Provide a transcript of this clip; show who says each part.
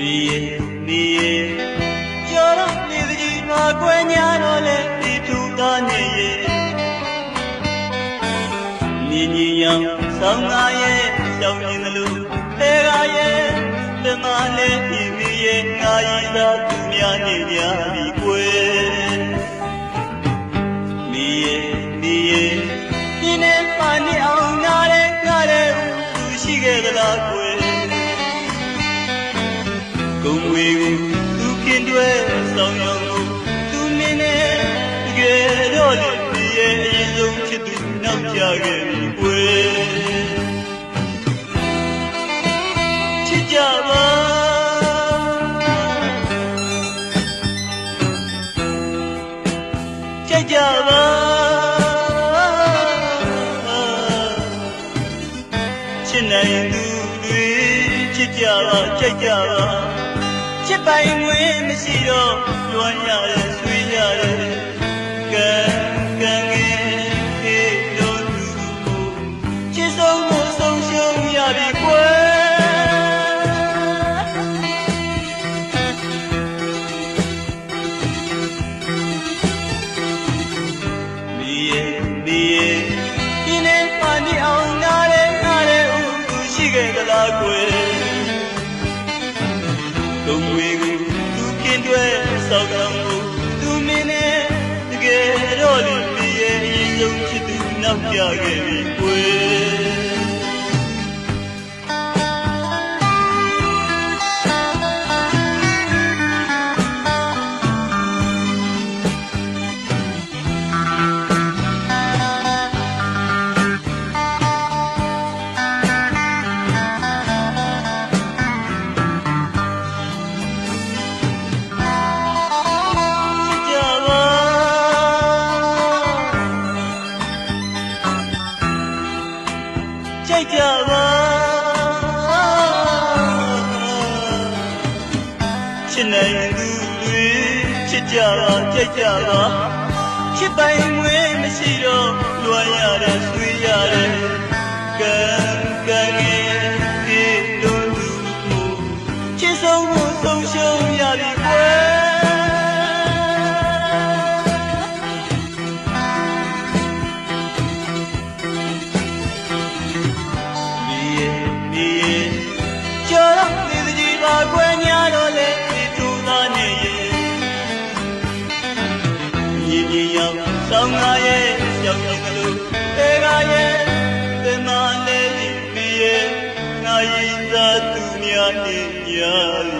Speaker 1: မီးရဲ့နေရဲ့ကြော်တော့နေတကြီးငါကွယ်ညာတော့လဲဒီထူသားနေရဲ့နေညီရောင်ဆောင်းသားရဲ့ကြောင်ရင်လူတဲကရဲ့တမနဲ့ဤမီးရဲ့ငါရည်သာသူများနေကြပြီကွယ်နေရဲ့နေရဲ့ဒီနေ့ပါနေအောင်ငါရဲငါရဲသူရှိခဲ့သလားကွယ် ဝေကိုသူခင်တွဲဆောင်ရောင်ကိုသူမင်းနဲ့တကယ်တော့လေဒီရဲ့အရင်ဆုံးချစ်သူနောက်ကြခဲ့ပြီကွယ်ချစ်ကြပါချစ်ကြပါချစ်နိုင်သူတွေချစ်ကြပါချစ်ကြပါ ချစ်ပိုင်ဝင်မရှိတော့လွမ်းရတယ်ဆွေးရတယ်ကံ ကုံဝေကိုသူခင်တွဲဆောက်တော်မူသူမင်းနဲ့တကယ်တော့လေပြရဲ့အရင်ဆုံးချစ်သူနောက်ကြခဲ့ပြီကွယ် ကြိုက်ကြပါချစ်နိုင်သူတွေချစ်ကြပါကြိုက်ကြပါချစ်ပိုင်မွေးမရှိတော့လွမ်းရတယ်ဆွေး င်းကားရဲ့ရောက်ရောက်ကလေးတေကားရဲ့သင်မလေးဒီမီးရဲ့ငါရည်သာသူများနေညာကွယ်